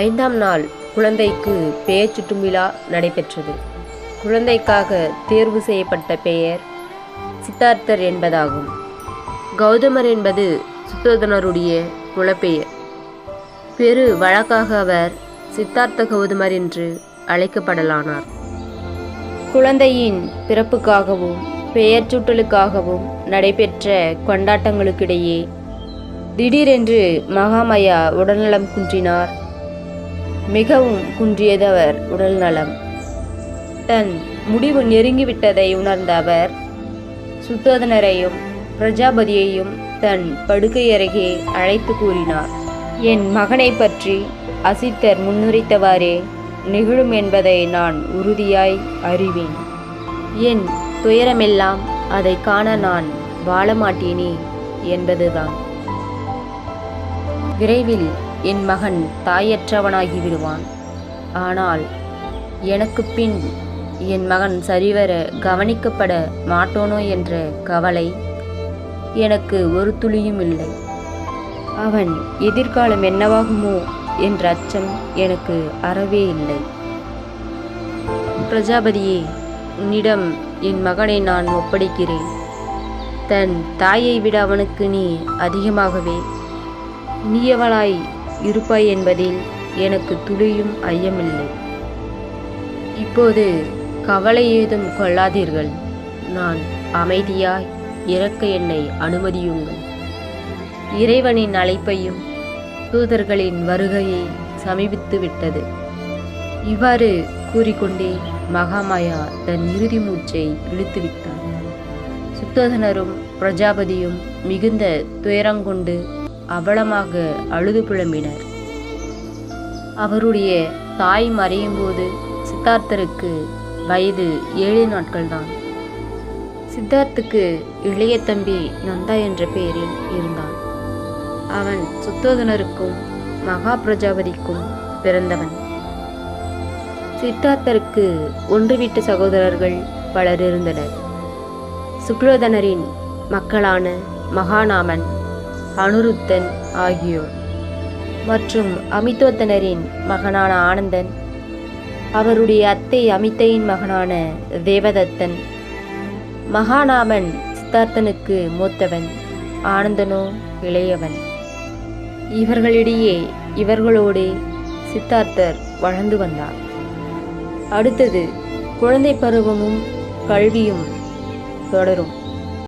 ஐந்தாம் நாள் குழந்தைக்கு பெயர் சுட்டும் விழா நடைபெற்றது. குழந்தைக்காக தேர்வு செய்யப்பட்ட பெயர் சித்தார்த்தர் என்பதாகும். கௌதமர் என்பது சுத்தோதனருடைய குலப்பெயர் பெரு வழக்காக அவர் சித்தார்த்த கௌதமர் என்று அழைக்கப்படலானார். குழந்தையின் பிறப்புக்காகவும் பெயர் சூட்டலுக்காகவும் நடைபெற்ற கொண்டாட்டங்களுக்கிடையே திடீரென்று மகாமயா உடல்நலம் குன்றினார். மிகவும் குன்றியதவர் உடல்நலம் தன் முடிவு நெருங்கிவிட்டதை உணர்ந்த அவர் சுத்தோதனரையும் பிரஜாபதியையும் தன் படுக்கை அருகே அழைத்து கூறினார். என் மகனை பற்றி அசித்தர் முன்னுரைத்தவாறே நிகழும் என்பதை நான் உறுதியாய் அறிவேன். என் துயரமெல்லாம் அதை காண நான் வாழமாட்டேனே என்பதுதான். விரைவில் என் மகன் தாயற்றவனாகி விடுவான். ஆனால் எனக்கு பின் என் மகன் சரிவர கவனிக்கப்பட மாட்டோனோ என்ற கவலை எனக்கு ஒரு துளியும் இல்லை. அவன் எதிர்காலம் என்னவாகுமோ என்ற அச்சம் எனக்கு அறவே இல்லை. பிரஜாபதியே உன்னிடம் என் மகனை நான் ஒப்படைக்கிறேன். தன் தாயை விட அவனுக்கு நீ அதிகமாகவே. இனியவளாய் இருப்பாய் என்பதில் எனக்கு துளியும் ஐயமில்லை. இப்போது கவலை ஏதும் கொள்ளாதீர்கள். நான் அமைதியாய் இறக்க என்னை அனுமதியுங்கள். இறைவனின் அழைப்பையும் தூதர்களின் வருகையை சமீபித்து விட்டது. இவ்வாறு கூறிக்கொண்டே மகாமாயா தன் இறுதி மூச்சை இழுத்துவிட்டார் சுத்தோதனரும் பிரஜாபதியும் மிகுந்த துயரங்கொண்டு அவலமாக அழுது புலம்பினர். அவருடைய தாய் மறையும் போது சித்தார்த்தருக்கு வயது ஏழு நாட்கள்தான். சித்தார்த்துக்கு இளைய தம்பி நந்தா என்ற பெயரில் இருந்தான். அவன் சுத்தோதனருக்கும் மகா பிரஜாபதிக்கும் பிறந்தவன். சித்தார்த்தருக்கு ஒன்று வீட்டு சகோதரர்கள் பலர் இருந்தனர். சுக்லோதனரின் மக்களான மகாநாமன் அனுருத்தன் ஆகியோர். மற்றும் அமிதோத்தனரின் மகனான ஆனந்தன் அவருடைய அத்தை அமித்தையின் மகனான தேவதத்தன் மகாநாமன் சித்தார்த்தனுக்கு மூத்தவன் ஆனந்தனோ இளையவன். இவர்களிடையே இவர்களோடு சித்தார்த்தர் வளர்ந்து வந்தார். அடுத்தது குழந்தை பருவமும் கல்வியும் தொடரும்.